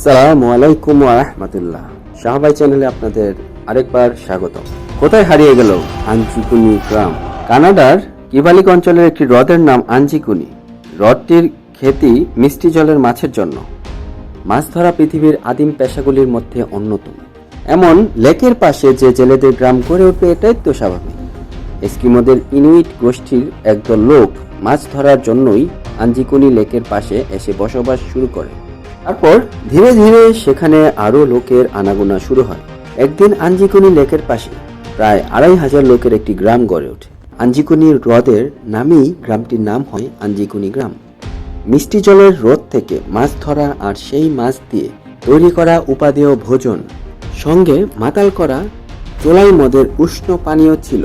আসসালামু আলাইকুম রহমতুল্লাহ। শাহবাই চ্যানেলে আপনাদের আরেকবার স্বাগত কোথায় হারিয়ে গেল আঞ্জিকুনি গ্রাম? কানাডার কিবালিক অঞ্চলের একটি হ্রদের নাম আঞ্জিকুনি হ্রদটির খ্যাতি মিষ্টি জলের মাছের জন্য। মাছ ধরা পৃথিবীর আদিম পেশাগুলির মধ্যে অন্যতম। এমন লেকের পাশে যে জেলেদের গ্রাম গড়ে উঠবে এটাই তো স্বাভাবিক। এস্কিমোদের ইনুইট গোষ্ঠীর একদল লোক মাছ ধরার জন্যই আঞ্জিকুনি লেকের পাশে এসে বসবাস শুরু করে। তারপর ধীরে ধীরে সেখানে আরও লোকের আনাগোনা শুরু হয়। একদিন আঞ্জিকুনি লেকের পাশে, প্রায় আড়াই হাজার লোকের একটি গ্রাম গড়ে ওঠে। আঞ্জিকুনি হ্রদের নামেই গ্রামটির নাম হয় আঞ্জিকুনি গ্রাম। মিষ্টি জলের হ্রদ থেকে মাছ ধরা আর সেই মাছ দিয়ে তৈরি করা উপাদেয় ভোজন, সঙ্গে মাতাল করা চোলাই মদের উষ্ণ পানীয় ছিল।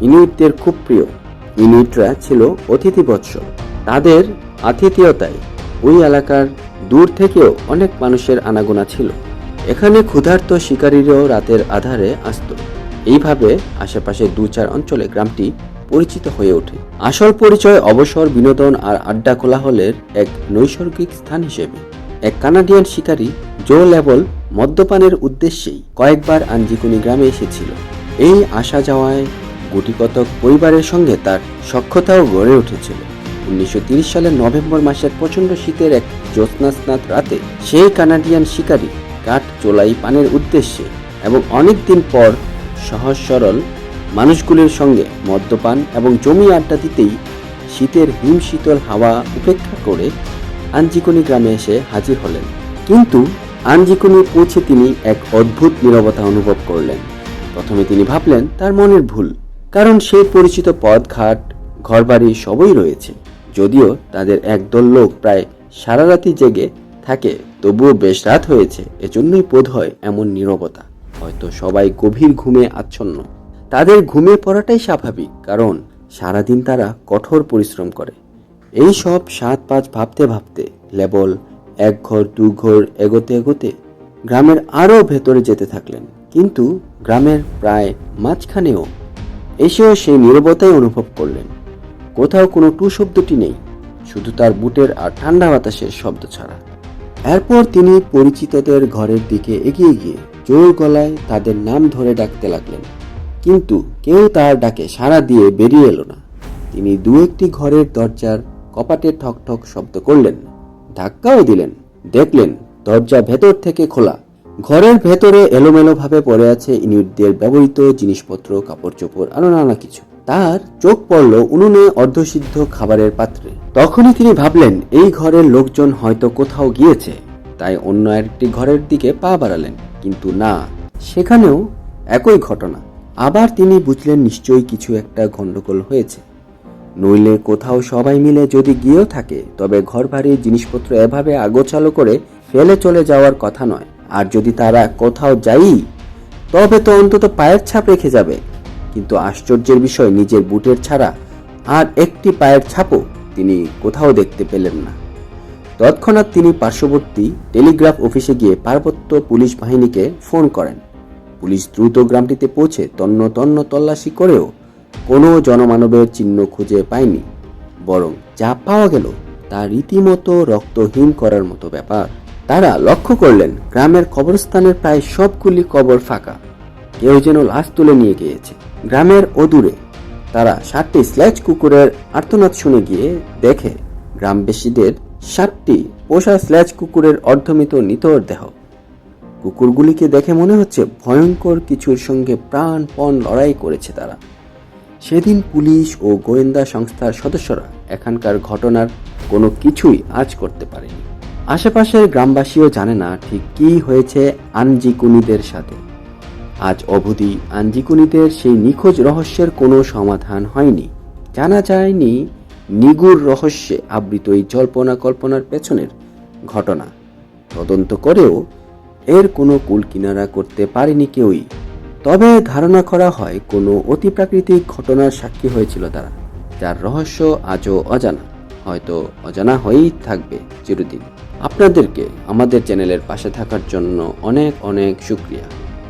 ইনুইটদের খুব প্রিয়। ইনুইটরা ছিল অতিথি বৎসল তাদের আতিথেয়তায় ওই এলাকার দূর থেকেও অনেক মানুষের আনাগোনা ছিল। এখানে ক্ষুধার্ত শিকারীরাও রাতের আধারে আসত। এইভাবে আশেপাশে দু চার অঞ্চলে গ্রামটি পরিচিত হয়ে ওঠে। আসল পরিচয়, অবসর, বিনোদন আর আড্ডা কোলাহলের এক নৈসর্গিক স্থান হিসেবে। এক কানাডিয়ান শিকারী, জো লেবল, মদ্যপানের উদ্দেশ্যেই কয়েকবার আঞ্জিকুনি গ্রামে এসেছিল। এই আসা যাওয়ায় গুটিকতক পরিবারের সঙ্গে তার সক্ষতাও গড়ে উঠেছিল। উনিশশো সালের নভেম্বর মাসের প্রচণ্ড শীতের এক জ্যোৎস্নাস্নাত রাতে সেই কানাডিয়ান শিকারী কাঠ চোলাই পানের উদ্দেশ্যে এবং অনেক দিন পর সহজ সরল মানুষগুলির সঙ্গে মদ্যপান এবং জমি আড্ডা দিতেই শীতের হিম শীতল হাওয়া উপেক্ষা করে আঞ্জিকুনি গ্রামে এসে হাজির হলেন। কিন্তু আঞ্জিকুনি পৌঁছে তিনি এক অদ্ভুত নীরবতা অনুভব করলেন। প্রথমে তিনি ভাবলেন, তার মনের ভুল, কারণ সেই পরিচিত পথ ঘাট ঘরবাড়ি সবই রয়েছে। যদিও তাদের একদল লোক প্রায় সারা রাতি জেগে থাকে, তবুও বেশ রাত হয়েছে, এজন্যই বোধ হয় এমন নীরবতা। হয়তো সবাই গভীর ঘুমে আচ্ছন্ন। তাদের ঘুমে পড়াটাই স্বাভাবিক, কারণ সারাদিন তারা কঠোর পরিশ্রম করে। এই সব সাত পাঁচ ভাবতে ভাবতে লেবল এক ঘর, দু ঘর, এগোতে এগোতে গ্রামের আরও ভেতরে যেতে থাকলেন। কিন্তু গ্রামের প্রায় মাঝখানেও এসেও সেই নীরবতাই অনুভব করলেন। কোথাও কোনো টু শব্দটি নেই, শুধু তার বুটের আর ঠান্ডা বাতাসের শব্দ ছাড়া। এরপর তিনি পরিচিতদের ঘরের দিকে এগিয়ে গিয়ে জোর গলায় তাদের নাম ধরে ডাকতে লাগলেন। কিন্তু কেউ তার ডাকে সাড়া দিয়ে বেরিয়ে এলো না। তিনি দু একটি ঘরের দরজার কপাটে ঠক ঠক শব্দ করলেন, ধাক্কাও দিলেন, দেখলেন দরজা ভেতর থেকে খোলা। ঘরের ভেতরে এলোমেলোভাবে পড়ে আছে ইনুইটদের ব্যবহৃত জিনিসপত্র কাপড় চোপড় আরও নানা কিছু। তার চোখ পড়ল উনুনে অর্ধসিদ্ধ খাবারের পাত্রে। তখনই তিনি ভাবলেন, এই ঘরের লোকজন হয়তো কোথাও গিয়েছে। তাই অন্য একটি ঘরের দিকে পা বাড়ালেন। কিন্তু না, সেখানেও একই ঘটনা। আবার তিনি বুঝলেন, নিশ্চয়ই কিছু একটা গন্ডগোল হয়েছে। নইলে কোথাও সবাই মিলে যদি গিয়েও থাকে, তবে ঘর বাড়ির জিনিসপত্র এভাবে আগোছালো করে ফেলে চলে যাওয়ার কথা নয়। আর যদি তারা কোথাও যাই তবে তো অন্তত পায়ের ছাপ রেখে যাবে। কিন্তু আশ্চর্যের বিষয়, নিজের বুটের ছাড়া আর একটি পায়ের ছাপও তিনি কোথাও দেখতে পেলেন না। তৎক্ষণাৎ তিনি পার্শ্ববর্তী টেলিগ্রাফ অফিসে গিয়ে পার্বত্য পুলিশ বাহিনীকে ফোন করেন। পুলিশ দ্রুত গ্রামটিতে পৌঁছে তন্ন তন্ন তল্লাশি করেও কোনো জনমানবের চিহ্ন খুঁজে পায়নি। বরং যা পাওয়া গেল তা রীতিমতো রক্তহীন করার মতো ব্যাপার। তারা লক্ষ্য করলেন, গ্রামের কবরস্থানের প্রায় সবগুলি কবর ফাঁকা। কেউ যেন লাশ তুলে নিয়ে গিয়েছে। গ্রামের অদূরে তারা সাতটি স্ল্যাচ কুকুরের আর্তনাদ শুনে গিয়ে দেখে, গ্রামবাসীদের সাতটি পোষা স্ল্যাচ কুকুরের অর্ধমিত নিতর দেহ। কুকুরগুলিকে দেখে মনে হচ্ছে ভয়ঙ্কর কিছুর সঙ্গে প্রাণপণ লড়াই করেছে তারা। সেদিন পুলিশ ও গোয়েন্দা সংস্থার সদস্যরা এখানকার ঘটনার কোনো কিছুই আজ করতে পারেনি। আশেপাশের গ্রামবাসীও জানে না ঠিক কী হয়েছে আনজিকুনিদের সাথে। আজ অবধি আঞ্জিকুনিদের সেই নিখোঁজ রহস্যের কোনো সমাধান হয়নি। জানা যায়নি নিগুড় রহস্যে আবৃত এই জল্পনা কল্পনার পেছনের ঘটনা। তদন্ত করেও এর কোনো কুল কিনারা করতে পারেনি কেউই। তবে ধারণা করা হয় কোনো অতিপ্রাকৃতিক ঘটনার সাক্ষী হয়েছিল তারা, যার রহস্য আজও অজানা। হয়তো অজানা হয়েই থাকবে চিরদিন। আপনাদেরকে আমাদের চ্যানেলের পাশে থাকার জন্য অনেক অনেক শুক্রিয়া।